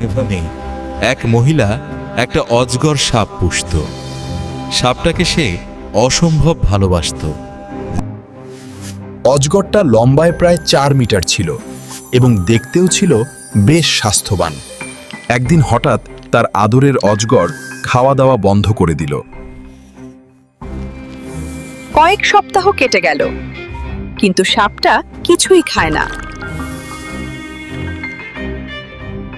এভাবে এক মহিলা একটা অজগর সাপ পুষত। সাপটাকে সে অসম্ভব ভালোবাসত। অজগরটা লম্বায় প্রায় চার মিটার ছিল এবং দেখতেও ছিল বেশ স্বাস্থ্যবান। একদিন হঠাৎ তার আদরের অজগর খাওয়া দাওয়া বন্ধ করে দিল। কয়েক সপ্তাহ কেটে গেল কিন্তু সাপটা কিছুই খায় না।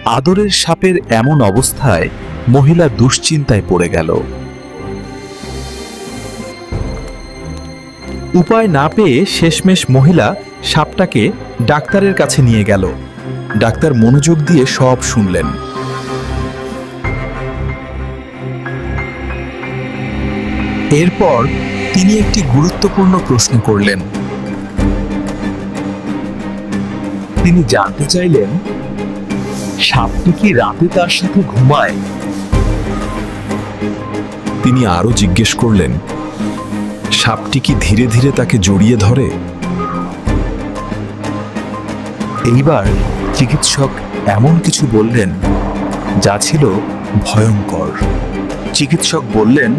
আদরের সাপের এমন অবস্থায় মহিলা দুশ্চিন্তায় পড়ে গেল। উপায় না পেয়ে শেষমেশ মহিলা সাপটাকে ডাক্তারের কাছে নিয়ে গেল। ডাক্তার মনোযোগ দিয়ে সব শুনলেন। এরপর তিনি একটি গুরুত্বপূর্ণ প্রশ্ন করলেন। তিনি জানতে চাইলেন সাপটি কি রাতে তার সাথে ঘুমায়? তিনি আরও জিজ্ঞেস করলেন, সাপটি কি ধীরে ধীরে তাকে জড়িয়ে ধরে? এইবার চিকিৎসক এমন কিছু বললেন যা ছিল ভয়ঙ্কর। চিকিৎসক বললেন,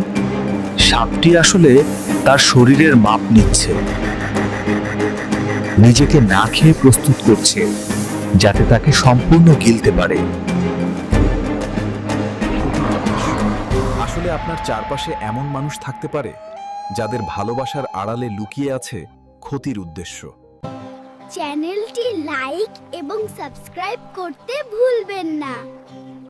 সাপটি আসলে তার শরীরের মাপ নিচ্ছে, নিজেকে না খেয়ে প্রস্তুত করছে। যাতে তাকে সম্পূর্ণ গিলতে পারে। আসলে আপনার চারপাশে এমন মানুষ থাকতে পারে যাদের ভালোবাসার আড়ালে লুকিয়ে আছে ক্ষতির উদ্দেশ্য। চ্যানেলটি লাইক এবং সাবস্ক্রাইব করতে ভুলবেন না।